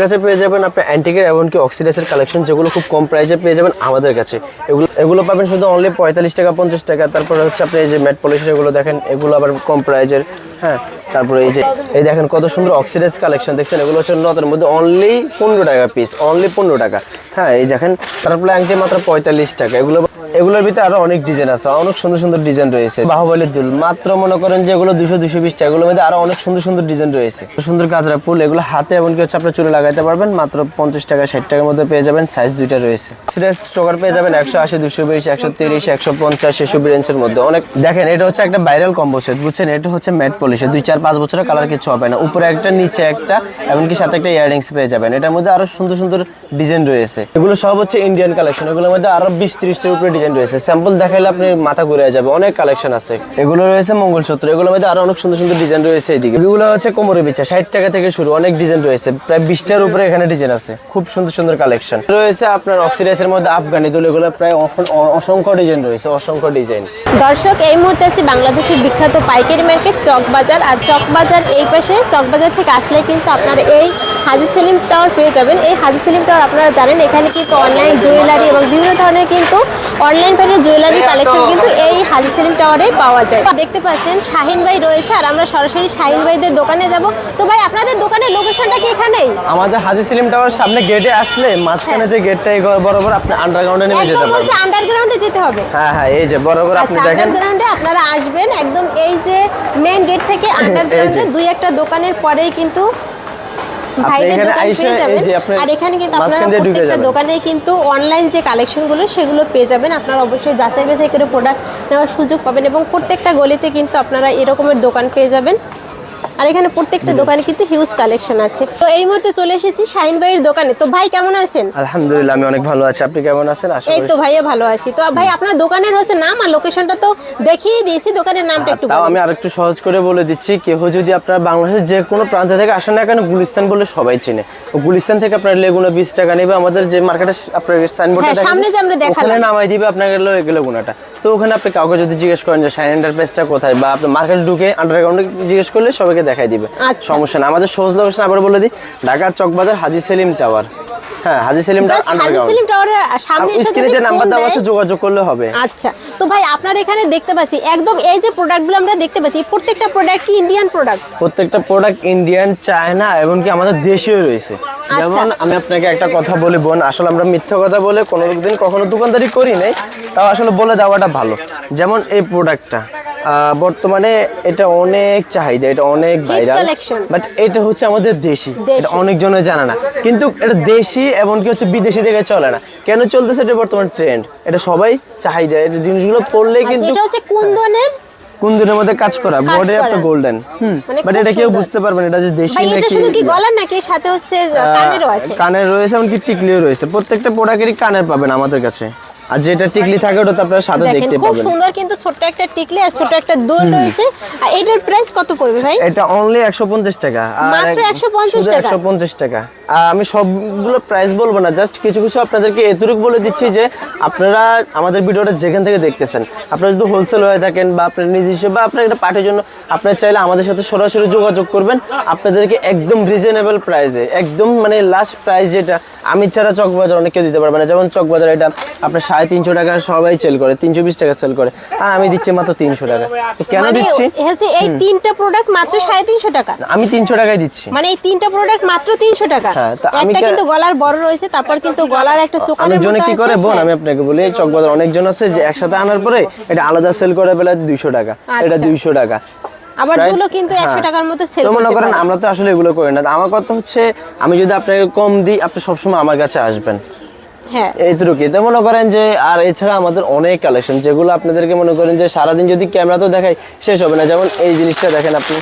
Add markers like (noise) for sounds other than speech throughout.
কাছে পেয়ে যাবেন আপনি অ্যান্টিকের এমনকি অক্সিডাইসের কালেকশন যেগুলো খুব কম প্রাইসে পেয়ে যাবেন আমাদের কাছে। এগুলো এগুলো পাবেন শুধু অনলি পঁয়তাল্লিশ টাকা, পঞ্চাশ টাকা। তারপরে হচ্ছে আপনি এই যে ম্যাট পলিশ এগুলো দেখেন, এগুলো আবার কম প্রাইজের হ্যাঁ? তারপরে এই যে, এই দেখেন কত সুন্দর অক্সিডাইজ কালেকশন দেখছেন? এগুলো হচ্ছে নতের মধ্যে অনলি পনেরো টাকা পিস অনলি পনেরো টাকা। হ্যাঁ এই দেখেন, তারপরে আংটি মাত্র পঁয়তাল্লিশ টাকা। এগুলো এগুলোর ভিতরে আরও অনেক ডিজাইন আছে, অনেক সুন্দর সুন্দর ডিজাইন রয়েছে। বাহুবলীর দুল, মাত্র মনে করেন যে এগুলো দুশো দুশো বিশ টাকা, এগুলোর মধ্যে আরও অনেক সুন্দর সুন্দর ডিজাইন রয়েছে। সুন্দর কাজরা ফুল, এগুলো হাতে এমনকি হচ্ছে আপনার চুলে লাগাইতে পারবেন, মাত্র পঞ্চাশ টাকা, ষাট টাকার মধ্যে পেয়ে যাবেন সাইজ দুইটা রয়েছে। চোকার পেয়ে যাবেন একশো আশি দুশো বিশ, একশো তিরিশ, একশো পঞ্চাশ এসব রেঞ্জের মধ্যে। অনেক দেখেন, এটা হচ্ছে একটা ভাইরাল কম্বো সেট বুঝছেন? এটা হচ্ছে ম্যাট পলিশে দুই, চার, পাঁচ বছরের কালার কিছু হবে না। উপরে একটা, নিচে একটা, এমনকি সাথে একটা ইয়ারিংস পেয়ে যাবেন। এটার মধ্যে আরও সুন্দর সুন্দর ডিজাইন রয়েছে। এগুলো সব হচ্ছে ইন্ডিয়ান কালেকশন এগুলোর মধ্যে আরও বিশ ত্রিশটার উপরে ডিজাইন রয়েছে। স্যাম্পল দেখাইলে আপনি মাথা ঘুরে যাবে। অনেক কালেকশন আছে। এগুলো রয়েছে মঙ্গলসূত্র। এগুলোর মধ্যে আরও অনেক সুন্দর সুন্দর ডিজাইন রয়েছে এদিকে। এগুলো হচ্ছে কোমরে বিছা। ষাট টাকা থেকে শুরু। অনেক ডিজাইন রয়েছে। প্রায় বিশটার উপরে এখানে ডিজাইন আছে। খুব সুন্দর সুন্দর কালেকশন রয়েছে আপনার অক্সিডাইসের মধ্যে আফগানি দুল। এগুলো প্রায় অসংখ্য ডিজাইন রয়েছে। অসংখ্য ডিজাইন দর্শক, এই মুহূর্তে আছি বাংলাদেশের বিখ্যাত পাইকারি মার্কেট চক বাজার আর চক বাজার এই পাশে চক বাজার থেকে আসলে কিন্তু আপনারা এই হাজি সেলিম টাওয়ার পেয়ে যাবেন। এই হাজি সেলিম টাওয়ার আপনারা জানেন, এখানে কিন্তু অনলাইন জুয়েলারি এবং বিভিন্ন ধরনের কিন্তু অনলাইন প্যাকের জুয়েলারি কালেকশন কিন্তু এই হাজি সেলিম টাওয়ারে পাওয়া যায়। দেখতে পাচ্ছেন শাহিন ভাই রয়েছে আর আমরা সরাসরি শাহিন ভাইদের দোকানে যাব। তো ভাই আপনাদের দোকানের লোকেশনটা কি এখানেই? আমাদের হাজি সেলিম টাওয়ার সামনে গেটে আসলে মাঝখানে যে গেটটা এই বরাবর আপনি আন্ডারগ্রাউন্ডে নেমে যেতে একদম পারবেন। বলছে আন্ডারগ্রাউন্ডে যেতে হবে। হ্যাঁ হ্যাঁ এই যে বরাবর আপনি আচ্ছা দেখেন। আন্ডারগ্রাউন্ডে আপনারা আসবেন। একদম এই যে মেইন গেট থেকে আন্ডারগ্রাউন্ডে দুই একটা দোকানের পরেই কিন্তু ভাইদের দোকান পেয়ে যাবেন। আর এখানে কিন্তু আপনারা প্রত্যেকটা দোকানে কিন্তু অনলাইন যে কালেকশনগুলো সেগুলো পেয়ে যাবেন। আপনারা অবশ্যই যাচাই বাছাই করে প্রোডাক্ট নেওয়ার সুযোগ পাবেন এবং প্রত্যেকটা গলিতে কিন্তু আপনারা এরকমের দোকান পেয়ে যাবেন। আর এখানে প্রত্যেকটা দোকানে কিন্তু হিউজ কালেকশন আছে। তো এই মুহূর্তে চলে এসেছি শাহিন ভাইয়ের দোকানে। তো ভাই কেমন আছেন? আলহামদুলিল্লাহ আমি অনেক ভালো আছি। আপনি কেমন আছেন? এই তো ভাইয়া ভালো আছি। তো ভাই আপনার দোকানের হচ্ছে নাম আর লোকেশনটা তো দেখিয়ে দিয়েছি। দোকানের নামটা একটু তাও আমি আরেকটু সহজ করে বলে দিচ্ছি কেউ যদি আপনার বাংলাদেশের যে কোনো প্রান্ত থেকে আসেন না কেন গুলিস্তান বলে সবাই চিনে। ও গুলিস্তান থেকে আপনার লেগুনা বিশ টাকা নেবে আমাদের যে মার্কেটে আপনার সাইনবোর্ডে হ্যাঁ, সামনে যে আমরা দেখালাম। ওখানে নামাই দিবে আপনাকে লেগুনাটা তো ওখানে আপনি কাউকে যদি জিজ্ঞেস করেন যে শাইন এন্টারপ্রাইজটা কোথায়? বা আপনি মার্কেট ঢুকে আন্ডারগ্রাউন্ডে জিজ্ঞেস করলে সবাইকে দেখাই দিবে। আচ্ছা। সমস্যা না আমাদের সহজ লোকেশন আবার বলে দিই ঢাকা চকবাজার হাজি সেলিম টাওয়ার। হ্যাঁ Haji Selim tower Just Haji underground Selim টাওয়ারের সামনে এসে স্ক্রিনে নাম্বার দেওয়া আছে যোগাযোগ করলে হবে। আচ্ছা তো ভাই আপনার এখানে দেখতে পাচ্ছি একদম এই যে প্রোডাক্টগুলো আমরা দেখতে পাচ্ছি প্রত্যেকটা প্রোডাক্ট কি ইন্ডিয়ান প্রোডাক্ট প্রত্যেকটা প্রোডাক্ট ইন্ডিয়ান চায়না এমনকি আমাদের দেশীয় রয়েছে। আচ্ছা। যেমন আমি আপনাকে একটা কথা বলি বোন আসলে আমরা মিথ্যা কথা বলে কোনো দিন কখনো দোকানদারি করি নাই তাও আসলে বলে দেওয়াটা ভালো। যেমন এই প্রোডাক্টটা বর্তমানে এটা অনেক চাহিদা এটা অনেক ভাইরাল বাট এটা হচ্ছে আমাদের দেশি। এটা অনেকজনে জানে না। কিন্তু এটা দেশি এমনকি হচ্ছে বিদেশি থেকে চলে না। কেন চলতেছে এটা বর্তমান ট্রেন্ড এটা সবাই চাহিদা এটা জিনিসগুলো পড়লে আচ্ছা কিন্তু এটা হচ্ছে কুন্দনের কুন্দনের মধ্যে কাজ করা করা। একটা গোল্ডেন মানে বাট এটা কেউ বুঝতে পারবে না এটা যে দেশি ভাই এটা শুধু কি গলার নাকি? সাথে হচ্ছে কানেরও আছে। কানের রয়েছে এমনকি টিকলিও রয়েছে। প্রত্যেকটা প্রোডাক্টেরই কানের পাবেন আমাদের কাছে। আর যেটা টিকলি থাকে ওটা তো আপনারা সাদা দেখতে দেখতে খুব সুন্দর কিন্তু ছোট্ট একটা টিকলি আর ছোট একটা দোল রয়েছে। আর এটার প্রাইস কত পড়বে ভাই? এটা অনলি একশো পঞ্চাশ টাকা। আর মাত্র 150 টাকা? একশো পঞ্চাশ টাকা। আর আমি সবগুলো প্রাইস বলব না জাস্ট কিছু কিছু আপনাদেরকে এতটুকু বলে দিচ্ছি যে আপনারা আমাদের ভিডিওটা যেখান থেকে দেখতেছেন আপনারা যদি হোলসেল হয়ে থাকেন বা আপনার নিজ হিসেবে বা আপনার একটা পার্টির জন্য আপনার চাইলে আমাদের সাথে সরাসরি যোগাযোগ করবেন। আপনাদেরকে একদম রিজনেবল প্রাইসে একদম মানে লাস্ট প্রাইস যেটা আমি ছাড়া চকবাজার অনেক কেউ দিতে পারবে না। যেমন চকবাজার এটা আপনার সাড়ে তিনশো টাকা সবাই সেল করে তিনশো বিশ টাকা সেল করে আর আমি দিচ্ছি মাত্র তিনশো টাকা। তো কেন মানে দিচ্ছি? এই তিনটা প্রোডাক্ট মাত্র সাড়ে তিনশো টাকা? আমি তিনশো টাকায় দিচ্ছি। মানে এই তিনটা প্রোডাক্ট মাত্র তিনশো টাকা? হ্যাঁ, আমি কিন্তু গলার বড় রয়েছে তারপর কিন্তু গলার একটা চোকানের অনেকজনে কি করে বোন। আমি আপনাকে বলি এই চকবাজার অনেকজন আছে যে একসাথে আনার পরে এটা আলাদা সেল করে বেলা টাকা এটা আচ্ছা। দুইশো টাকা আবার? কিন্তু একশো হ্যাঁ। টাকার মতো সেল মনে করতে করেন আমরা তো আসলে এগুলো করি না আমার কথা হচ্ছে আমি যদি আপনাকে কম দিই আপনি সবসময় আমার কাছে আসবেন এইটুকুই। তো মনে করেন যে আর এছাড়া আমাদের অনেক কালেকশন যেগুলো আপনাদেরকে মনে করেন যে সারাদিন যদি ক্যামেরা তো দেখাই শেষ হবে না। যেমন এই জিনিসটা দেখেন আপনি।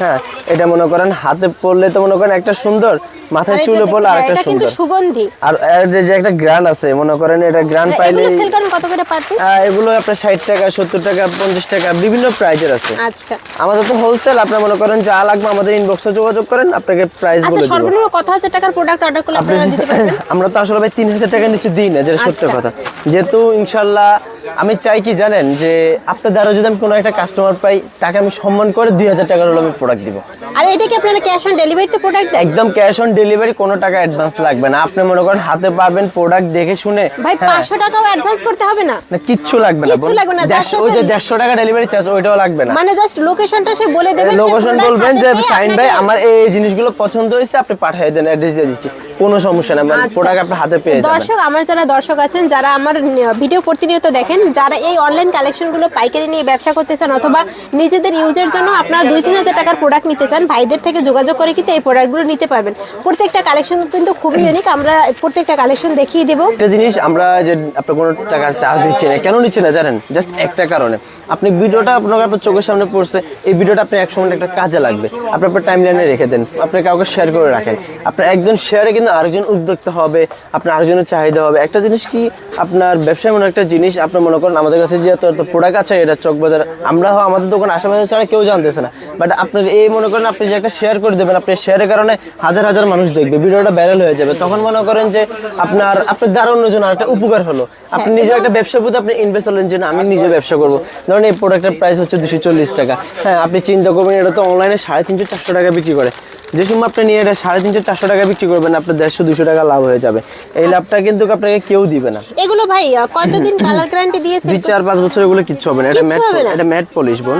হ্যাঁ এটা মনে করেন হাতে পড়লে তো মনে করেন একটা সুন্দর মাথায় চুলে পড়লে এটা কিন্তু সুন্দর। সুগন্ধি। আর যে যে একটা গ্রান আছে মনে করেন এটা গ্রান পাইলে এগুলো কত করে পার এগুলো আপনার ষাট টাকা সত্তর টাকা পঞ্চাশ টাকা বিভিন্ন প্রাইজের আছে। আচ্ছা। আমাদের তো হোলসেল আপনার মনে করেন যা লাগবে আমাদের ইনবক্সে যোগাযোগ করেন আপনাকে প্রাইস আচ্ছা বলে দেবো। সর্বনিম্ন কত হাজার টাকার প্রোডাক্ট অর্ডার করলে আপনারা দিতে পারবেন? (laughs) আমরা তো আসলে ভাই তিন হাজার টাকা নিচে দিই না যেটা সত্য আচ্ছা। কথা যেহেতু ইনশাল্লাহ আমি চাই কি জানেন যে আপনার দ্বারা যদি আমি কোনো একটা কাস্টমার পাই তাকে আমি সম্মান করে দুই হাজার টাকার হলো আমি প্রোডাক্ট দিব আর এটা কি আপনারা ক্যাশ অন ডেলিভারিতে প্রোডাক্ট দেন? একদম ক্যাশ অন ডেলিভারি কোনো টাকা অ্যাডভান্স লাগবে না। আপনি মনে করেন হাতে পাবেন প্রোডাক্ট দেখে শুনে ভাই হ্যাঁ, পাঁচশো টাকাও অ্যাডভান্স করতে হবে না? না কিচ্ছু লাগবে না। কিচ্ছু লাগবে না, দেড়শো- just ওই যে হচ্ছে- দেড়শো টাকা ডেলিভারি চার্জ ওইটাও লাগবে না। মানে জাস্ট লোকেশনটা সে বলে দেবে লোকেশন বলবেন যে শাইন ভাই আমার এই জিনিসগুলো পছন্দ হয়েছে আপনি পাঠিয়ে দেন অ্যাড্রেস দিয়ে দিচ্ছি। কোনো সমস্যা না মানে আচ্ছা। প্রোডাক্ট আপনার হাতে পেয়ে যাবেন দর্শক আমার যারা দর্শক আছেন যারা আমার ভিডিও প্রতিনিয়ত দেখেন যারা এই অনলাইন কালেকশনগুলো পাইকারি নিয়ে ব্যবসা করতে চান অথবা নিজেদের ইউজের জন্য আপনারা দুই তিন হাজার টাকার প্রোডাক্ট নিতে চান ভাইদের থেকে যোগাযোগ করে কিন্তু এই প্রোডাক্টগুলো নিতে পারবেন। প্রত্যেকটা কালেকশন কিন্তু খুবই ইউনিক আমরা প্রত্যেকটা কালেকশন দেখিয়ে দেবো। একটা জিনিস আমরা যে আপনি কোনো টাকার চার্জ দিচ্ছি না, কেন নিচ্ছি না জানেন? জাস্ট একটা কারণে। আপনি ভিডিওটা আপনার আপনার চোখের সামনে পড়ছে, এই ভিডিওটা আপনি এক একটা কাজে লাগবে। আপনি আপনার টাইম লাইনে রেখে দেন, আপনি কাউকে শেয়ার করে রাখেন। আপনার একজন শেয়ারে কিন্তু আরেকজন উদ্যোক্তা হবে, আপনার আরেকজনের চাহিদা হবে। একটা জিনিস কি, আপনার ব্যবসা মনে একটা জিনিস, আপনি মনে করেন আমাদের কাছে যে এত এত প্রোডাক্ট আছে, এটা চকবাজার, আমরা আমাদের দোকান আশেপাশে ছাড়া কেউ জানতেছে না। বাট আপনার এই মনে করেন আপনি যে একটা শেয়ার করে দেবেন আপনি শেয়ারের কারণে হাজার হাজার মানুষ দেখবে ভিডিওটা ভাইরাল হয়ে যাবে। তখন মনে করেন যে আপনার আপনার দ্বারা অন্যজন একটা উপকার হলো। আপনি নিজে একটা ব্যবসার প্রতি আপনি ইনভেস্ট হলেন যে না আমি নিজে ব্যবসা করব। ধরেন এই প্রোডাক্টের প্রাইস হচ্ছে দুশো চল্লিশ টাকা। হ্যাঁ আপনি চিন্তা করবেন এটা তো অনলাইনে সাড়ে তিনশো চারশো টাকা বিক্রি করে। যে সময় আপনি নিয়ে এটা সাড়ে তিনশো চারশো টাকা বিক্রি করবেন আপনার দেড়শো দুশো টাকা লাভ হয়ে যাবে। এই লাভটা কিন্তু আপনাকে কেউ দিবে না। এগুলো ভাই কতদিন কালার গ্যারান্টি দিয়েছে দুই চার পাঁচ বছর এগুলো কিচ্ছু হবে না। এটা ম্যাট এটা ম্যাট পলিশ বোন।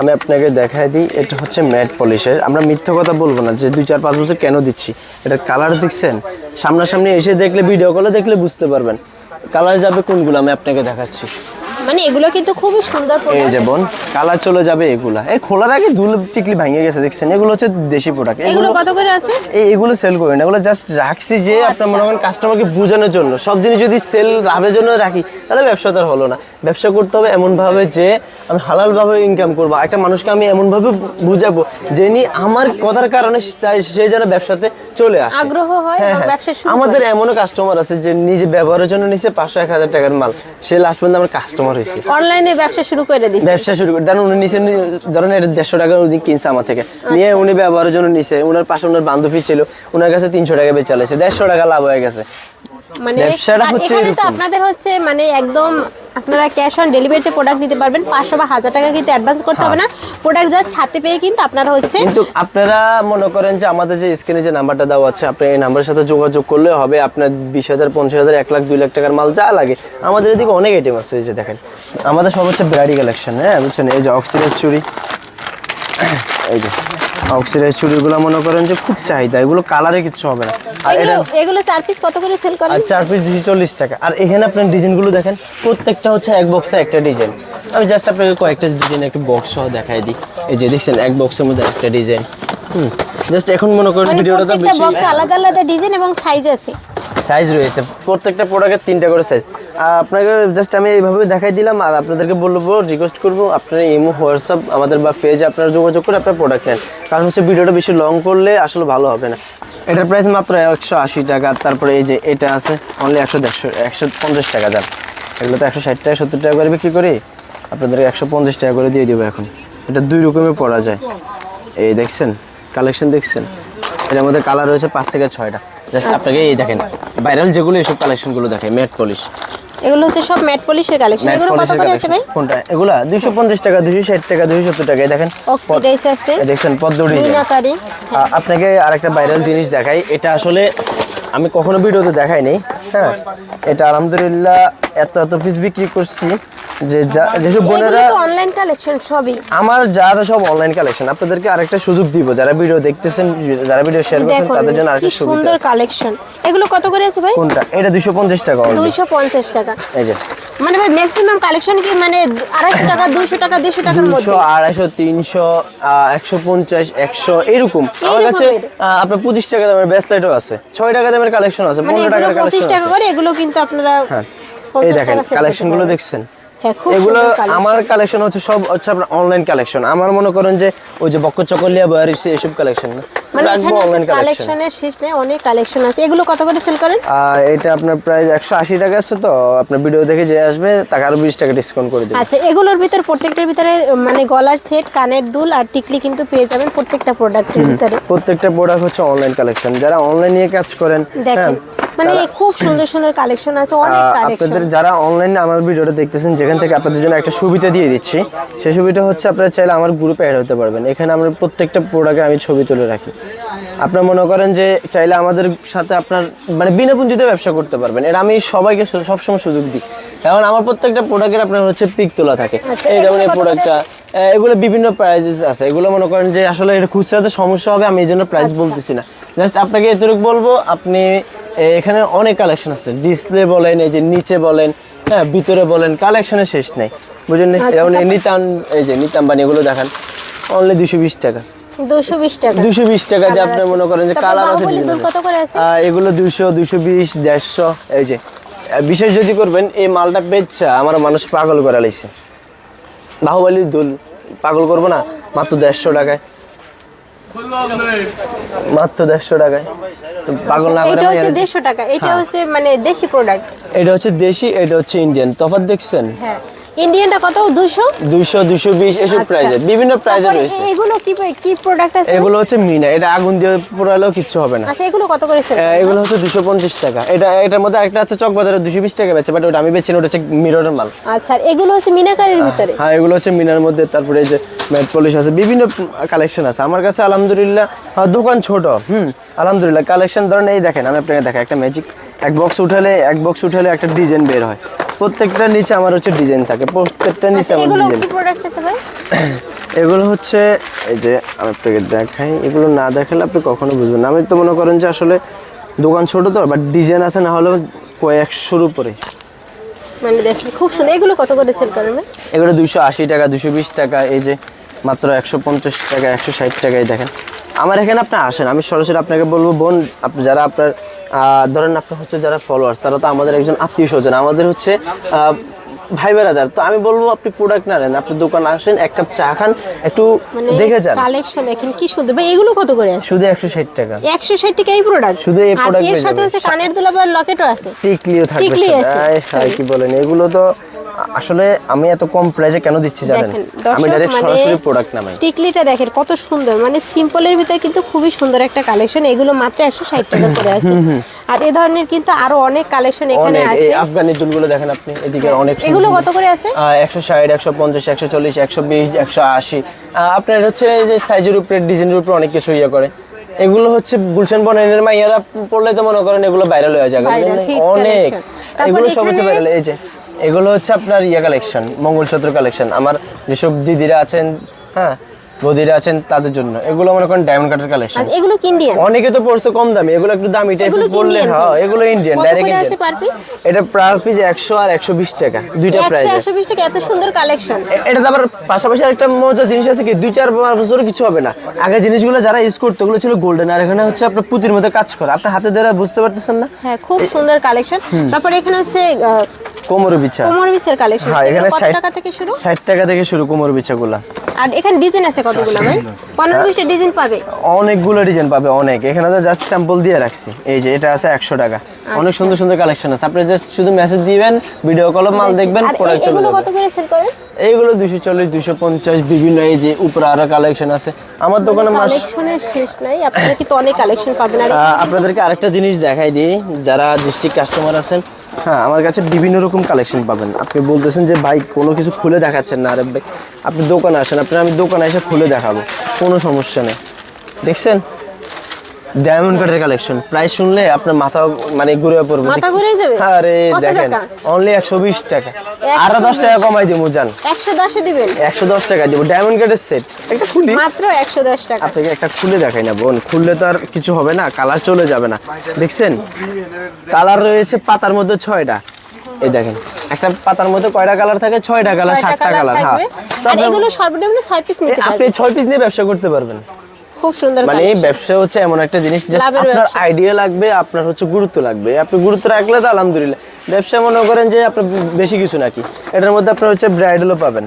আমি আপনাকে দেখাই দিই, এটা হচ্ছে ম্যাট পলিশের। আমরা মিথ্য কথা বলব না, যে দুই চার পাঁচ বছর কেন দিচ্ছি? এটা কালার দেখছেন? সামনাসামনি এসে দেখলে ভিডিও কলে দেখলে বুঝতে পারবেন। কালার যাবে কোনগুলো আমি আপনাকে দেখাচ্ছি। মানে এগুলো কিন্তু খুবই সুন্দর এই যে বোন কালার চলে যাবে এগুলা। এই খোলার আগে ধুল টিকলি ভেঙে গেছে দেখছেন? এগুলো হচ্ছে দেশি প্রোডাক্ট এগুলো কত করে আছে? এই এগুলো সেল করি না এগুলো জাস্ট রাখছি যে আপনার মনে করেন কাস্টমারকে বোঝানোর জন্য। সব জিনিস যদি সেল লাভের জন্য রাখি তাহলে ব্যবসা তো আর হলো না। ব্যবসা করতে হবে এমনভাবে যে আমি হালালভাবে ইনকাম করব। একটা মানুষকে আমি এমনভাবে বুঝাবো যে নি আমার কথার কারণে সে যেন ব্যবসাতে চলে আসে। আগ্রহ হয় হ্যাঁ, হ্যাঁ। ব্যবসা আমাদের এমনও কাস্টমার আছে যে নিজে ব্যবহারের জন্য নিচে পাঁচশো এক হাজার টাকার মাল। সে লাস্ট পর্যন্ত আমার কাস্টমার হয়েছে অনলাইনে ব্যবসা শুরু করে দিয়েছে ব্যবসা শুরু করে দেন উনি নিচে ধরেন এটা দেড়শো টাকা উনি কিনছে আমার থেকে। নিয়ে উনি ব্যবহারের জন্য নিছে। ওনার পাশে ওনার বান্ধবী ছিল। ওনার কাছে তিনশো টাকা বেচালেছে দেড়শো টাকা লাভ হয়ে গেছে। মানে এখানে তো আপনাদের হচ্ছে মানে একদম আপনারা ক্যাশ অন ডেলিভারিতে প্রোডাক্ট নিতে পারবেন। পাঁচশো বা হাজার টাকা কিন্তু অ্যাডভান্স করতে হবে না। প্রোডাক্ট জাস্ট হাতে পেয়ে কিন্তু আপনারা হচ্ছে কিন্তু আপনারা মনে করেন যে আমাদের যে স্ক্রিনে যে নাম্বারটা দেওয়া আছে আপনি এই নাম্বারের সাথে যোগাযোগ করলে হবে আপনার বিশ হাজার পঞ্চাশ হাজার এক লাখ দুই লাখ টাকার মাল যা লাগে। আমাদের এদিকে অনেক আইটেম আছে এই যে দেখেন। আমাদের সব হচ্ছে ব্রাইডি কালেকশন হ্যাঁ বুঝছেন? এই যে অক্সিডাইজ চুড়ি এই যে। অক্সিডাইজ চুড়িগুলো মনে করেন যে খুব চাহিদা এগুলো কালারে কিচ্ছু হবে না। আর এগুলো এগুলো চার পিস কত করে সেল করেন? আর চার পিস দুশো চল্লিশ টাকা। আর এখানে আপনার ডিজাইনগুলো দেখেন প্রত্যেকটা হচ্ছে এক বক্সে একটা ডিজাইন আমি জাস্ট আপনাকে কয়েকটা ডিজাইন একটা বক্স সহ দেখাই দিই। এই যে দেখছেন এক বক্সের মধ্যে একটা ডিজাইন হুম জাস্ট এখন মনে করেন মানে ভিডিওটা তো বেশি আলাদা আলাদা ডিজাইন এবং সাইজ আছে। সাইজ রয়েছে। প্রত্যেকটা প্রোডাক্টের তিনটা করে সাইজ আপনাকে জাস্ট আমি এইভাবে দেখাই দিলাম, আর আপনাদেরকে বলব রিকোয়েস্ট করব, আপনারা ইমো, হোয়াটসঅ্যাপ, আমাদের বা পেজে আপনারা যোগাযোগ করে আপনার প্রোডাক্ট নেন। কারণ হচ্ছে ভিডিওটা বেশি লং করলে আসলে ভালো হবে না। এটার প্রাইস মাত্র একশো আশি টাকা, তারপরে এই যে এটা আছে অনলি একশো দেড়শো, একশো পঞ্চাশ টাকা দাম। এগুলো তো একশো ষাট টাকা, সত্তর টাকা করে বিক্রি করি, আপনাদেরকে একশো পঞ্চাশ টাকা করে দিয়ে দেবো এখন। এটা দুই রকমের পড়া যায়। এই দেখছেন কালেকশন দেখছেন। এটার মধ্যে কালার রয়েছে পাঁচ থেকে ছয়টা। জাস্ট আপনাকে এই দেখেন ভাইরাল যেগুলো এইসব কালেকশনগুলো ম্যাট পলিশ এগুলো হচ্ছে সব ম্যাট পলিশের কালেকশন এগুলো কত করে আছে ভাই? কোনটা? এগুলা দুইশো পঞ্চাশ টাকা দুইশো ষাট টাকা দুইশো সত্তর টাকা দেখেন। অক্সিডাইজ আছে। দেখেন পদ্মড়ি মিনাকারি আপনাকে আরেকটা ভাইরাল জিনিস দেখাই। এটা আসলে আমি কখনো ভিডিওতে দেখাইনি হ্যাঁ? এটা আলহামদুলিল্লাহ এত এত পিস বিক্রি করছি যে যা- যেসব বোনেরা অনলাইন কালেকশন সবই। আমার যা যা সব অনলাইন কালেকশন আপনাদেরকে আরেকটা সুযোগ দিব যারা ভিডিও দেখতেছেন যারা ভিডিও শেয়ার করছেন তাদের জন্য আরেকটা সুবিধা সুন্দর কালেকশন এগুলো কত করে আছে ভাই? কোনটা? এটা দুশো পঞ্চাশ টাকা অলরেডি দুইশো পঞ্চাশ টাকা। এই যে। মানে ম্যাক্সিমাম কালেকশন কি মানে আড়াইশো টাকা দুইশো টাকা দেড়শো টাকার মধ্যে আড়াইশো তিনশো একশো পঞ্চাশ একশো এরকম। আমার কাছে আপনার পঁচিশ টাকা দামের ব্যাস লাইটও আছে। ছয় টাকা দামের কালেকশন আছে মানে পনেরো এগুলো টাকার কালেকশন টাকা করে এগুলো কিন্তু আপনারা হ্যাঁ। এই দেখেন কালেকশনগুলো কালেকশনগুলো দেখছেন। এগুলো আমার কালেকশন হচ্ছে সব হচ্ছে আপনার অনলাইন কালেকশন আমার মনে করেন যে ওই যে বক্ক চকলিয়া এসব কালেকশন না? মানে এখানে অনলাইন কালেকশনের শেষ নেই অনেক কালেকশন আছে। এগুলো কত করে সেল করেন? এটা আপনার প্রাইস একশো আশি টাকা আছে তো। আপনার ভিডিও দেখে যে আসবে তাকে আরও বিশ টাকা ডিসকাউন্ট করে দিবে। আচ্ছা এগুলোর ভিতর প্রত্যেকটার ভিতরে মানে গলার সেট কানের দুল আর টিকলি কিন্তু পেয়ে যাবেন প্রত্যেকটা প্রোডাক্টের ভিতরে। প্রত্যেকটা প্রোডাক্ট হচ্ছে অনলাইন কালেকশন যারা অনলাইন নিয়ে কাজ করেন দেখেন। মানে খুব সুন্দর সুন্দর কালেকশন আছে অনেক কালেকশন আপনাদের যারা অনলাইনে আমার ভিডিওটা দেখতেছেন যেখান থেকে আপনাদের জন্য একটা সুবিধা দিয়ে দিচ্ছি সেই সুবিধা হচ্ছে আপনারা চাইলে আমার গ্রুপে অ্যাড হতে পারবেন। এখানে আমরা প্রত্যেকটা প্রোডাক্টে আমি ছবি তুলে রাখি। আপনার মনে করেন যে চাইলে আমাদের সাথে আপনার মানে বিনা পুঁজিতে ব্যবসা করতে পারবেন। এটা আমি সবাইকে সবসময় সুযোগ দিই। কারণ আমার প্রত্যেকটা প্রোডাক্টের আপনার হচ্ছে পিক তোলা থাকে। আচ্ছা, এই যেমন এই প্রোডাক্টটা এগুলো বিভিন্ন প্রাইজেস আছে। এগুলো মনে করেন যে আসলে এটা খুচরাতে সমস্যা হবে আমি এই জন্য প্রাইস আচ্ছা। বলতেছি না। জাস্ট আপনাকে এতটুকু বলব আপনি এখানে অনেক কালেকশন আছে। ডিসপ্লে বলেন এই যে নিচে বলেন হ্যাঁ ভিতরে বলেন কালেকশনের শেষ নেই। বুঝলেন আচ্ছা, যেমন এই নিতান এই যে নিতাম্বানি এগুলো দেখান। অনলি দুশো বিশ টাকা। দুশো বিশ টাকা। দুশো বিশ টাকা দিয়ে আপনি মনে করেন যে কালার আছে এগুলো দুশো দুশো বিশ দেড়শো এই যে। বিশেষ যদি করবেন এই মালটা বেচছে আমার মানুষ পাগল করে লাইছে। বাহুবলী দুল পাগল করব না মাত্র দেড়শো টাকায়। মাত্র দেড়শো টাকায়। পাগল না করে এটা হচ্ছে দেড়শো টাকা এটা হ্যাঁ। হচ্ছে মানে দেশি প্রোডাক্ট এটা হচ্ছে দেশি এটা হচ্ছে ইন্ডিয়ান তফাৎ দেখছেন? হ্যাঁ। ইন্ডিয়ানটা কত? দুশো দুইশো দুশো বিশ এসব আচ্ছা। প্রাইজের বিভিন্ন প্রাইজে রয়েছে। এগুলো কি কি প্রোডাক্ট আছে? এগুলো হচ্ছে মিনা এটা আগুন দিয়ে পোড়ালেও কিচ্ছু হবে না। আচ্ছা এগুলো কত করে সেল এগুলো হচ্ছে দুশো পঞ্চাশ টাকা। এটা এটার মধ্যে একটা আছে চক বাজারে দুশো বিশ টাকা বেচে বাট ওটা আমি বেচি না ওটা হচ্ছে মিররের মাল। আচ্ছা এগুলো হচ্ছে মিনাকারির ভিতরে? হ্যাঁ এগুলো হচ্ছে মিনার মধ্যে তারপরে এই যে ম্যাট পলিশ আছে বিভিন্ন কালেকশন আছে। আমার কাছে আলহামদুলিল্লাহ হ্যাঁ, দোকান ছোট হুম আলহামদুলিল্লাহ। কালেকশন ধরেন এই দেখেন আমি আপনাকে দেখাই একটা ম্যাজিক এক বক্স উঠালে এক বক্স উঠালে একটা ডিজাইন বের হয়। প্রত্যেকটা নিচে আমার হচ্ছে ডিজাইন থাকে প্রত্যেকটা নিচে আচ্ছা আমার এগুলো ডিজাইন (coughs) এগুলো হচ্ছে এই যে আমি আপনাকে দেখাই এগুলো না দেখালে আপনি কখনো বুঝবেন না। আমি তো মনে করেন যে আসলে দোকান ছোট তো বাট ডিজাইন আছে না হলেও কয়েকশোর উপরে। মানে দেখেন খুব সুন্দর। এগুলো কত করে সেল এগুলো দুশো আশি টাকা দুশো বিশ টাকা এই যে মাত্র একশো পঞ্চাশ টাকা একশো ষাট টাকায় দেখেন। আমার এখানে আপনি আসেন আমি সরাসরি আপনাকে বলব বোন আপনি যারা আপনার ধরেন আপনার হচ্ছে যারা ফলোয়ার্স তারা তো আমাদের একজন আত্মীয় স্বজন। আমাদের হচ্ছে ভাই বেড়াদার তো আমি বলব আপনি প্রোডাক্ট না নেন আপনি দোকান আসেন এক কাপ চা খান একটু মানে দেখে যান। কালেকশন দেখেন কি সুন্দর। ভাই এগুলো কত করে আছে? শুধু একশো ষাট টাকা। একশো ষাট টাকা এই প্রোডাক্ট শুধু এই প্রোডাক্টের সাথে আছে কানের দুল লকেটও আছে। টিকলিও থাকবে টিকলি আছে, কি বলেন এগুলো তো আসলে আমি এত কম প্রাইসে কেন দিচ্ছি জানেন? আমি ডাইরেক্ট মানে সরাসরি প্রোডাক্ট নামাই। টিকলিটা দেখেন কত সুন্দর। মানে সিম্পলের ভিতরে কিন্তু খুবই সুন্দর একটা কালেকশন এগুলো মাত্র একশো ষাট টাকা করে আছে। আর এ ধরনের কিন্তু আরও অনেক কালেকশন এখানে অনেক আছে। এই আফগানি দুলগুলো দেখেন আপনি এদিকে অনেক সুন্দর এগুলো কত করে আছে? আহ, একশো ষাট একশো পঞ্চাশ একশো চল্লিশ একশো বিশ একশো আশি। আহ, আপনার হচ্ছে এই যে সাইজের উপরে ডিজাইনের উপরে অনেক কিছু ইয়ে করে। এগুলো হচ্ছে গুলশান বনের মাইয়ারা পড়লে তো মনে করেন এগুলো ভাইরাল হয়ে বুঝলেন? hit অনেক। এগুলো সব হচ্ছে ভাইরাল এই যে। এগুলো হচ্ছে আপনার ইয়ে কালেকশন মঙ্গলসূত্র কালেকশন আমার যেসব দিদিরা আছেন হ্যাঁ বৌদিরা আছেন তাদের জন্য। এগুলো মনে করেন ডায়মন্ড কাটের কালেকশন এগুলো ইন্ডিয়ান অনেকে তো পড়ছে কম দামে। এগুলো একটু দামি টাইপের পড়লে হ্যাঁ। এগুলো ইন্ডিয়ান ডাইরেক্ট আছে ইন্ডিয়ান পার পিস এটা প্রায় পিস একশো আর একশো বিশ টাকা দুইটা প্রাইস একশো বিশ টাকা এত সুন্দর কালেকশন এটা আবার পাশাপাশি আরেকটা মজার জিনিস আছে কি দুই চার বার বছর কিছু হবে না। আগে জিনিসগুলো যারা ইউজ করতো ওগুলো ছিল গোল্ডেন আর এখানে হচ্ছে আপনার পুঁতির মতো কাজ করে। আপনার হাতে ধরে বুঝতে পারতেছেন না? হ্যাঁ খুব সুন্দর কালেকশন তারপর এখানে হচ্ছে আহ, কোমর বিছা। কোমর বিসের কালেকশন হ্যাঁ এখানে কত ষাট টাকা থেকে শুরু? ষাট টাকা থেকে শুরু কোমর বিছাগুলা। আর এখানে ডিজাইন আছে কতগুলো ভাই? পনেরো হ্যাঁ। বিশটা ডিজাইন পাবে? অনেকগুলো ডিজাইন পাবে অনেক। এখানে তো জাস্ট স্যাম্পল দিয়ে রাখছি। এই যে এটা আছে একশো টাকা। অনেক আচ্ছা। সুন্দর সুন্দর কালেকশন আছে। আপনি জাস্ট শুধু মেসেজ দিবেন ভিডিও কল মাল দেখবেন প্রোডাক্ট চলে এগুলো যাবে। কত করে সেল করেন? এইগুলো দুশো চল্লিশ দুশো পঞ্চাশ বিভিন্ন এই যে উপরে আরও কালেকশন আছে। আমার দোকানে মাস কালেকশনের শেষ নাই আপনারা কিন্তু অনেক কালেকশন পাবেন। আর আপনাদেরকে আরেকটা জিনিস দেখাই দিই। যারা ডিস্ট্রিক্ট কাস্টমার আছেন হ্যাঁ আমার কাছে বিভিন্ন রকম কালেকশন পাবেন। আপনি বলতেছেন যে, ভাই, কোনো কিছু খুলে দেখাচ্ছেন না। আরে, ভাই, আপনি দোকানে আসেন, আপনার আমি দোকানে এসে খুলে দেখাবো, কোনো সমস্যা নেই। দেখছেন? ডায়মন্ড কাটের কালেকশন প্রাইস শুনলে আপনার মাথা মানে ঘুরে পড়বে। মাথা ঘুরে যাবে? আরে দেখেন অনলি একশো বিশ টাকা। 120 আরও দশ টাকা কমাই দিব জান। একশো দশে দিবেন? একশো দশ টাকা দিব। ডায়মন্ড কাটের সেট একটা খুলি। মাত্র একশো দশ টাকা। আপনাকে একটা খুলে দেখাই না বোন? খুললে তো আর কিছু হবে না কালার চলে যাবে না। দেখছেন? কালার রয়েছে পাতার মধ্যে ছয়টা। এই দেখেন একটা পাতার মধ্যে কয়টা কালার থাকে? ছয়টা কালার ছয়টা সাতটা কালার হ্যাঁ। তো এগুলো সর্বনিম্ন ছয় পিস নিতে পারবেন আপনি পারবেন। ছয় পিস নিয়ে ব্যবসা করতে পারবেন। খুব সুন্দর মানে এই ব্যবসা হচ্ছে এমন একটা জিনিস জাস্ট আপনার আইডিয়া লাগবে আপনার হচ্ছে গুরুত্ব লাগবে। আপনি গুরুত্ব রাখলে তো আলহামদুলিল্লাহ। ব্যবসা মনে করেন যে আপনার বেশি কিছু নাকি? এটার মধ্যে আপনার হচ্ছে ব্রাইডালও পাবেন।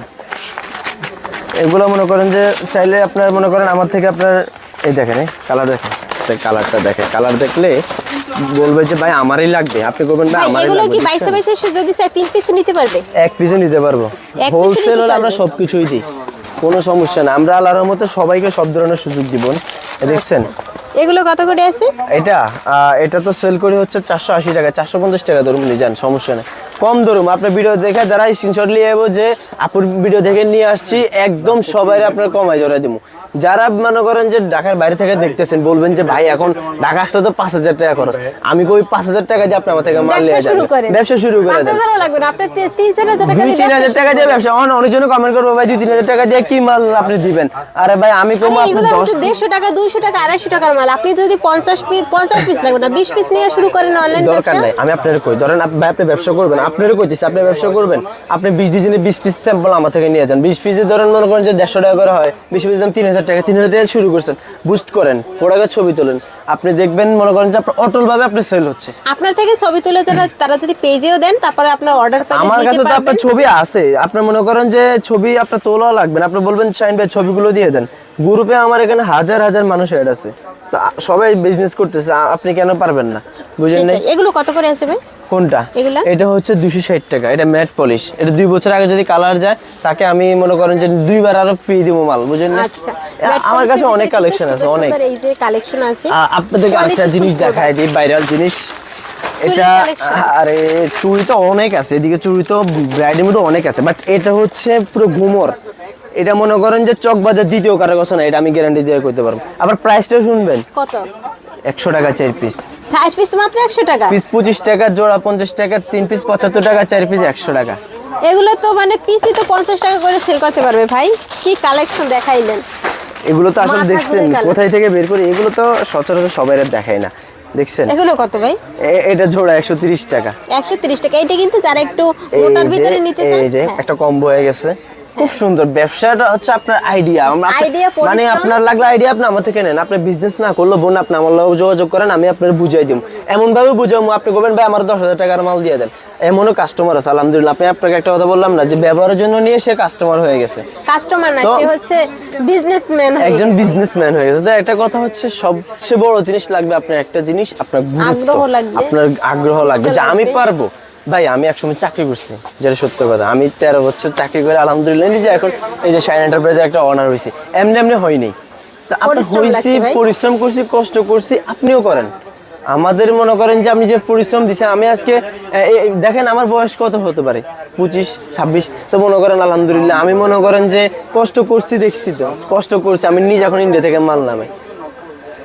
এগুলো মনে করেন যে চাইলে আপনার মনে করেন আমার থেকে আপনার এই দেখেন কালার দেখেন। কালারটা দেখে কালার দেখলে বলবে যে ভাই আমারই লাগবে। আপনি করবেন না ভাই, আমারই এগুলো লাগবে। কি বাইশে বুঝছেন? বাইশে সে যদি চাই তিন পিস নিতে পারবে? এক পিসও নিতে পারব। হোলসেল হলে আমরা পারবে? সব কিছুই দিই। কোনো সমস্যা না। আমরা আল্লাহর মতো সবাইকে সব ধরনের সুযোগ দিব। দেখছেন? এগুলো কত করে আছে? এটা আহ, এটা তো সেল করে হচ্ছে চারশো আশি টাকা চারশো পঞ্চাশ টাকা ধরুন নিয়ে যান সমস্যা নেই। কম ধরুন। আপনার ভিডিও দেখে যারা স্ক্রিনশট নিয়ে যাব যে আপুর ভিডিও দেখে নিয়ে আসছি একদম সবাই আপনার কমাই ধরে দিব যারা মনে করেন যে ঢাকার বাইরে থেকে দেখতেছেন বলবেন যে ভাই এখন ঢাকা আসলে তো পাঁচ হাজার টাকা খরচ। আমি কই পাঁচ হাজার টাকা দিয়ে আপনি আমার থেকে মাল নিয়ে ব্যবসা শুরু ব্যবসা শুরু করে দেন। আপনার দুই তিন হাজার টাকা দিয়ে ব্যবসা। অন অনেকজন কমেন্ট করব ভাই দুই তিন হাজার টাকা দিয়ে কি মাল আপনি দিবেন? আরে ভাই আমি কমো আপনি দশ দেড়শো টাকা দুইশো টাকা আড়াইশো টাকার মাল। আপনি যদি পঞ্চাশ পিস পঞ্চাশ পিস লাগবে না বিশ পিস নিয়ে শুরু করেন অনলাইন দরকার নাই আমি আপনার কই ধরেন ভাই আপনি ব্যবসা করবেন আপনারও কইতেছি আপনি ব্যবসা করবেন আপনি বিশ ডিজাইনে বিশ পিস স্যাম্পল আমার থেকে নিয়ে যান। বিশ পিসে ধরেন মনে করেন যে দেড়শো টাকা করে হয় বিশ পিস দাম তিন হাজার টাকা তিন হাজার টাকা শুরু করছেন। বুস্ট করেন প্রোডাক্টের ছবি তোলেন। আপনি দেখবেন মনে করেন যে আপনার অটল ভাবে আপনার সেল হচ্ছে। আপনার থেকে ছবি তুলে যারা তারা যদি পেজেও দেন তারপরে আপনার অর্ডার পেলে আমার কাছে তো আপনার ছবি আছে। আপনি মনে করেন যে ছবি আপনার তোলা লাগবে না। আপনি বলবেন শাইন ভাই ছবিগুলো দিয়ে দেন। গ্রুপে আমার এখানে হাজার হাজার মানুষ অ্যাড আছে। তো সবাই বিজনেস করতেছে আপনি কেন পারবেন না? বুঝেন নাই? এগুলো কত করে আসবে কোনটা? এটা হচ্ছে দুশো ষাট টাকা। এটা ম্যাট পলিশ এটা দুই বছর আগে যদি কালার যায় তাকে আমি মনে করেন যে দুইবার আরও ফ্রি দিব মাল বুঝলেন না? আচ্ছা। আমার কাছে অনেক কালেকশন আছে অনেক। এই যে কালেকশন আছে? আ- আপনাদেরকে আরেকটা জিনিস দেখায় দিই ভাইরাল জিনিস। এটা আরে চুড়ি তো অনেক আছে এদিকে চুড়ি তো ব্রাইডের মধ্যে অনেক আছে বাট এটা হচ্ছে পুরো ঘুমর এটা মনে করেন যে চক বাজার দ্বিতীয় কারও কথা না এটা আমি গ্যারান্টি দিয়ে করতে পারব। আবার প্রাইসটাও শুনবেন। কত? একশো টাকা চার পিস ষাট পিস মাত্র একশো টাকা? পিস পঁচিশ টাকা জোড়া পঞ্চাশ টাকা তিন পিস পঁচাত্তর টাকা চার পিস একশো টাকা। এগুলো তো মানে পিসই তো পঞ্চাশ টাকা করে সেল করতে পারবে ভাই। কি কালেকশন দেখাইলেন? এগুলো তো আসলে দেখছেন কোথায় থেকে বের করি এগুলো তো সচরাচর সবাই দেখায় না। দেখছেন? এগুলো কত ভাই? এটা জোড়া একশো তিরিশ টাকা। একশো তিরিশ টাকা। এটা কিন্তু যারা একটু মোটার ভিতরে নিতে চান এই যে হ্যাঁ। একটা কম্বো হয়ে গেছে। খুব সুন্দর। ব্যবসাটা হচ্ছে আপনার আইডিয়া মানে আপনার লাগলে আইডিয়া আপনি আমার থেকে নেন। আপনি বিজনেস না করলে বোন আপনি আমার লগে যোগাযোগ করেন আমি আপনার বুঝাই দিব এমন ভাবে বুঝাবো আপনি করবেন ভাই আমার দশ হাজার টাকার মাল দিয়ে দেন। এমনও কাস্টমার আছে আলহামদুলিল্লাহ। আপনি আপনাকে একটা কথা বললাম না যে ব্যবহারের জন্য নিয়ে সে কাস্টমার হয়ে গেছে। কাস্টমার না সে হচ্ছে বিজনেসম্যান একজন বিজনেসম্যান হয়ে গেছে। তো একটা কথা হচ্ছে সবচেয়ে বড় জিনিস লাগবে আপনার একটা জিনিস আপনার গুরুত্ব। আগ্রহ লাগবে। আপনার আগ্রহ লাগবে যে আমি পারব। ভাই আমি একসময় চাকরি করছি যেটা সত্য কথা। আমি তেরো বছর চাকরি করে আলহামদুলিল্লাহ নিজে এখন এই যে শাইন এন্টারপ্রাইজের একটা অনার হয়েছি। এমনি এমনি হয়নি তা আপনি হয়েছি পরিশ্রম করছি কষ্ট করছি আপনিও করেন। আমাদের মনে করেন যে আপনি যে পরিশ্রম দিচ্ছেন আমি আজকে দেখেন আমার বয়স কত হতে পারে? পঁচিশ ছাব্বিশ তো মনে করেন আলহামদুলিল্লাহ আমি মনে করেন যে কষ্ট করছি দেখছি তো। কষ্ট করছি আমি নিজে এখন ইন্ডিয়া থেকে মাল নামে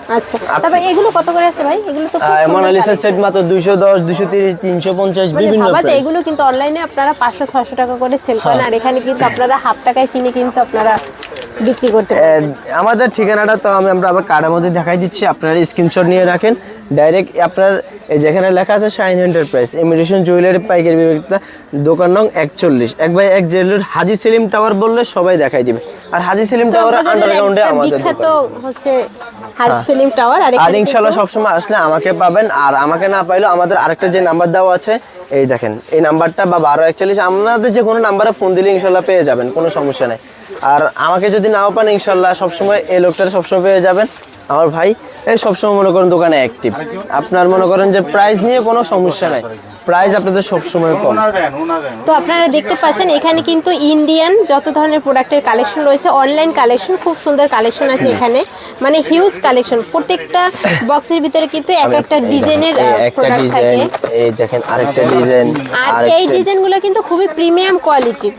আচ্ছা। তারপর এগুলো কত করে আছে ভাই? এগুলো তো খুব মোনালিসা সেট মাত্র দুইশো দশ দুইশো তিরিশ তিনশো পঞ্চাশ মানে বিভিন্ন এগুলো কিন্তু অনলাইনে আপনারা টাকা করে সেল করেন হ্যাঁ। আর এখানে কিন্তু আপনারা হাফ টাকায় কিনে কিন্তু আপনারা বিক্রি করতে আমাদের ঠিকানাটা তো আমি আমরা আবার কার্ডের মধ্যে দেখাই দিচ্ছি আপনারা স্ক্রিনশট নিয়ে রাখেন। ডাইরেক্ট আপনার এই যেখানে লেখা আছে শাইন এন্টারপ্রাইজ ইমিটেশন জুয়েলারি পাইকারি বিক্রেতা দোকান নং একচল্লিশ। এক বাই এক জেলার হাজি সেলিম টাওয়ার বললে সবাই দেখাই দিবে। আর হাজি সেলিম টাওয়ার আন্ডারগ্রাউন্ডে আমাদের বিখ্যাত হচ্ছে হাজ সেলিম টাওয়ার আর আর কিন্তু- সবসময় আসলে আমাকে পাবেন। আর আমাকে না পাইলেও আমাদের আরেকটা যে নাম্বার দেওয়া আছে এই দেখেন এই নাম্বারটা বা বারো একচল্লিশ আমাদের যে কোনো নাম্বারে ফোন দিলে ইনশাল্লাহ পেয়ে যাবেন কোনো সমস্যা নেই। আর আমাকে যদি নাও পান ইনশাল্লাহ সবসময় এই লোকটা সবসময় পেয়ে যাবেন। আমার ভাই এই সবসময় মনে করেন দোকানে অ্যাক্টিভ আপনার মনে করেন যে প্রাইস নিয়ে কোনো সমস্যা নাই। প্রাইস আপনাদের সবসময় কম। তো আপনারা দেখতে পাচ্ছেন এখানে কিন্তু ইন্ডিয়ান যত ধরনের প্রোডাক্টের কালেকশন রয়েছে অনলাইন কালেকশন খুব সুন্দর কালেকশন আছে এখানে। মানে হিউজ কালেকশন প্রত্যেকটা বক্সের ভিতরে কিন্তু এক একটা ডিজাইনের প্রোডাক্ট থাকে। ডিজাইন এই দেখেন আরেকটা ডিজাইন আর এই ডিজাইনগুলো কিন্তু খুবই প্রিমিয়াম কোয়ালিটির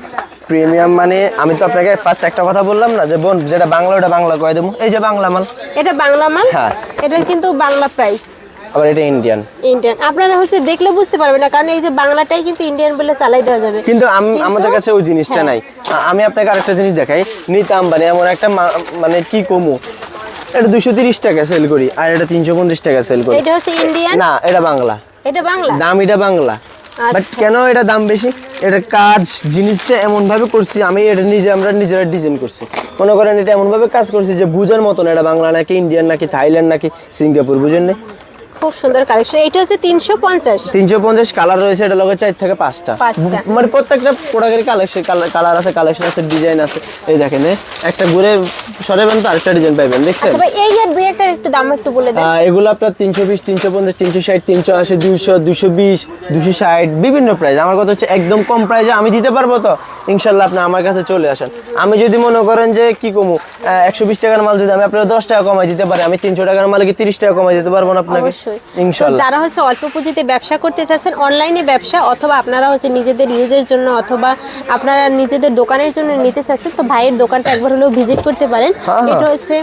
প্রিমিয়াম মানে আমি তো আপনাকে ফার্স্ট একটা কথা বললাম না যে বোন যেটা বাংলা ওটা বাংলা কয়ে দেবো। এই যে বাংলা মাল। এটা বাংলা মাল? হ্যাঁ। এটার কিন্তু বাংলা প্রাইস আবার এটা ইন্ডিয়ান ইন্ডিয়ান আপনারা হচ্ছে দেখলে বুঝতে পারবেন না কারণ এই যে বাংলাটাই কিন্তু ইন্ডিয়ান বলে চালাই দেওয়া যাবে। কিন্তু আমাদের কাছে ওই জিনিসটা হ্যাঁ। নাই। আমি আপনাকে আরেকটা জিনিস দেখাই। নিতা আম্বানি এমন একটা মানে কি কমু? এটা দুশো তিরিশ টাকা সেল করি আর এটা তিনশো পঞ্চাশ টাকা সেল করি। এটা হচ্ছে ইন্ডিয়ান না এটা বাংলা। এটা বাংলা? দাম এটা বাংলা। বাট আচ্ছা। কেন এটা দাম বেশি এটা কাজ জিনিসটা এমন ভাবে করছি আমি এটা নিজে আমরা নিজেরা ডিজাইন করছি মনে করেন এটা এমন ভাবে কাজ করছি যে বুঝার মতন এটা বাংলা নাকি ইন্ডিয়ান নাকি থাইল্যান্ড নাকি সিঙ্গাপুর বুঝেন নি? খুব সুন্দর কালেকশন এটা হচ্ছে তিনশো পঞ্চাশ। তিনশো পঞ্চাশ কালার রয়েছে এটা লগে চার থেকে পাঁচটা। মানে প্রত্যেকটা প্রোডাক্টের কালেকশন কালার আছে কালেকশন আছে ডিজাইন আছে। এই দেখেন একটা ঘুরে সরাবেন তো আরেকটা ডিজাইন পাইবেন দেখছেন? তবে এই এর দুই একটা একটু দাম একটু বলে দেন। এগুলো আপনার তিনশো বিশ তিনশো পঞ্চাশ তিনশো ষাট তিনশো আশি দুশো দুশো বিশ দুশো ষাট বিভিন্ন প্রাইস আমার কথা হচ্ছে একদম কম প্রাইসে আমি দিতে পারব তো? ইনশাল্লাহ আপনি আমার কাছে চলে আসেন। আমি যদি মনে করেন যে কি কমু একশো বিশ টাকার মাল যদি আমি আপনার দশ টাকা কমাই দিতে পারি আমি তিনশো টাকার মালে কি তিরিশ টাকা কমাই দিতে পারব না আপনাকে? অবশ্যই। যারা হচ্ছে অল্প পুঁজিতে ব্যবসা করতে চাচ্ছেন অনলাইনে ব্যবসা অথবা আপনারা হচ্ছে নিজেদের ইউজের জন্য অথবা আপনারা নিজেদের দোকানের জন্য নিতে চাচ্ছেন তো ভাইয়ের দোকানটা একবার হলেও ভিজিট করতে পারেন। হ্যাঁ, হ্যাঁ। এটা হচ্ছে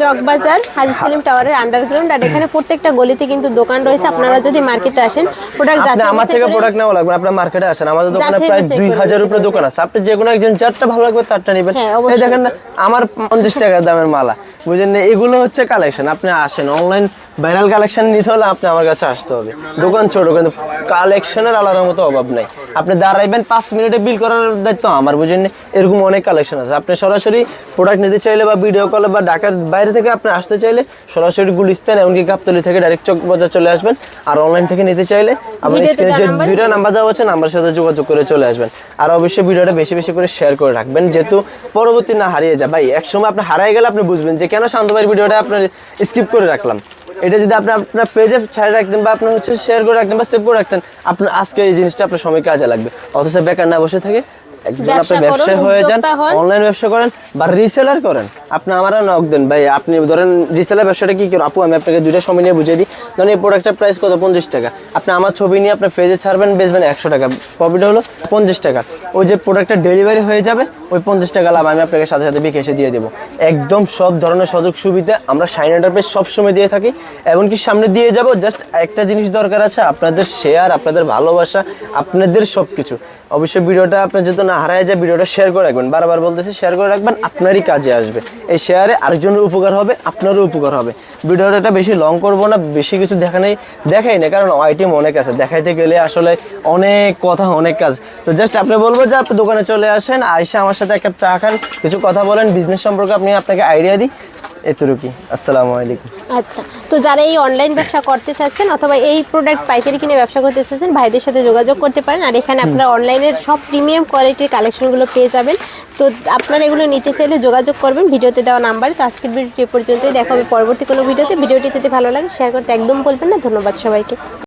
চকবাজার হাজি সেলিম টাওয়ারের আন্ডারগ্রাউন্ড আর এখানে প্রত্যেকটা গলিতে কিন্তু দোকান রয়েছে। আপনারা যদি মার্কেটে আসেন প্রোডাক্ট আপনি আমার থেকে প্রোডাক্ট নেওয়া লাগবে আপনার মার্কেটে আসেন। আমাদের দোকানে প্রায় বাছাই দুই করে হাজার উপরে দোকান আছে। আপনি যে কোনো একজন যারটা ভালো লাগবে তারটা নেবেন। হ্যাঁ, এই দেখেন আমার পঞ্চাশ টাকা দামের মালা। বুঝলেন? এগুলো হচ্ছে কালেকশন আপনি আসেন অনলাইন ভাইরাল কালেকশন নিতে হলে আপনি আমার কাছে আসতে হবে। দোকান ছোট কিন্তু কালেকশনের আলাদার মতো অভাব নাই। আপনি দাঁড়াইবেন পাঁচ মিনিটে বিল করার দায়িত্ব আমার বুঝেন না? এরকম অনেক কালেকশন আছে। আপনি সরাসরি প্রোডাক্ট নিতে চাইলে বা ভিডিও কলে বা ঢাকার বাইরে থেকে আপনি আসতে চাইলে সরাসরি গুলিস্তান এমনকি গাবতলি থেকে ডাইরেক্ট চক বাজার চলে আসবেন আর অনলাইন থেকে নিতে চাইলে আপনার ভিডিওতে স্ক্রিনে যে দুইটা নাম্বার দেওয়া আছে নাম্বারের সাথে যোগাযোগ করে চলে আসবেন। আর অবশ্যই ভিডিওটা বেশি বেশি করে শেয়ার করে রাখবেন যেহেতু পরবর্তী না হারিয়ে যায়। ভাই একসময় আপনি হারিয়ে গেলে আপনি বুঝবেন যে কেন শান্ত ভাইয়ের ভিডিওটা আপনার স্কিপ করে রাখলাম। এটা যদি আপনি আপনার পেজে ছাড়ে রাখতেন বা আপনার হচ্ছে শেয়ার করে রাখতেন বা সেভ করে রাখতেন আপনার আজকে এই জিনিসটা আপনার সময় কাজে লাগবে। অথচ বেকার না বসে থাকে একজন ব্যবসা আপনি করুন, ব্যবসায় হয়ে যান অনলাইন ব্যবসা করেন বা রিসেলার করেন আপনি আমার নক দেন। ভাই আপনি ধরেন রিসেলার ব্যবসাটা কি করেন? আপু আমি আপনাকে দুইটা সময় নিয়ে বুঝিয়ে দিই। ধরেন এই প্রোডাক্টের প্রাইস কত? পঞ্চাশ টাকা। আপনি আমার ছবি নিয়ে আপনার ফেজে ছাড়বেন বেচবেন একশো টাকা। প্রফিট হলো পঞ্চাশ টাকা। ওই যে প্রোডাক্টটা ডেলিভারি হয়ে যাবে ওই পঞ্চাশ টাকা লাভ আমি আপনাকে সাথে সাথে বিকেশে দিয়ে দেবো। একদম সব ধরনের সুযোগ সুবিধা আমরা শাইন এন্টারপ্রাইজ সবসময় দিয়ে থাকি। এমনকি সামনে দিয়ে যাব জাস্ট একটা জিনিস দরকার আছে আপনাদের শেয়ার আপনাদের ভালোবাসা আপনাদের সব কিছু অবশ্যই ভিডিওটা আপনার যেহেতু না হারায় যায়, ভিডিওটা শেয়ার করে রাখবেন। বারবার বলতেছি শেয়ার করে রাখবেন, আপনারই কাজে আসবে। এই শেয়ারে আরেকজনের উপকার হবে, আপনারও উপকার হবে। ভিডিওটা বেশি লং করব না, বেশি কিছু দেখা নেই, দেখাই না, কারণ আইটেম অনেক আছে। দেখাইতে গেলে আসলে অনেক কথা, অনেক কাজ। তো জাস্ট আপনি বলব যে আপনি দোকানে চলে আসেন, আইসা আমার সাথে একটা চা খান, কিছু কথা বলেন বিজনেস সম্পর্কে আপনি, আপনাকে আইডিয়া দিই। এতটুকুই। আসসালামু আলাইকুম। আচ্ছা তো যারা এই অনলাইন ব্যবসা করতে চাচ্ছেন অথবা এই প্রোডাক্ট পাইকারি কিনে ব্যবসা করতে চাচ্ছেন, ভাইদের সাথে যোগাযোগ করতে পারেন। আর এখানে আপনারা অনলাইনের সব প্রিমিয়াম কোয়ালিটির কালেকশনগুলো পেয়ে যাবেন। তো আপনারা এগুলো নিতে চাইলে যোগাযোগ করবেন। ভিডিওতে দেওয়া নাম্বার তো আজকের ভিডিওটি পর্যন্তই। দেখা হবে পরবর্তী কোনো ভিডিওতে ভিডিওটি যদি ভালো লাগে শেয়ার করতে একদম বলবেন না। ধন্যবাদ সবাইকে।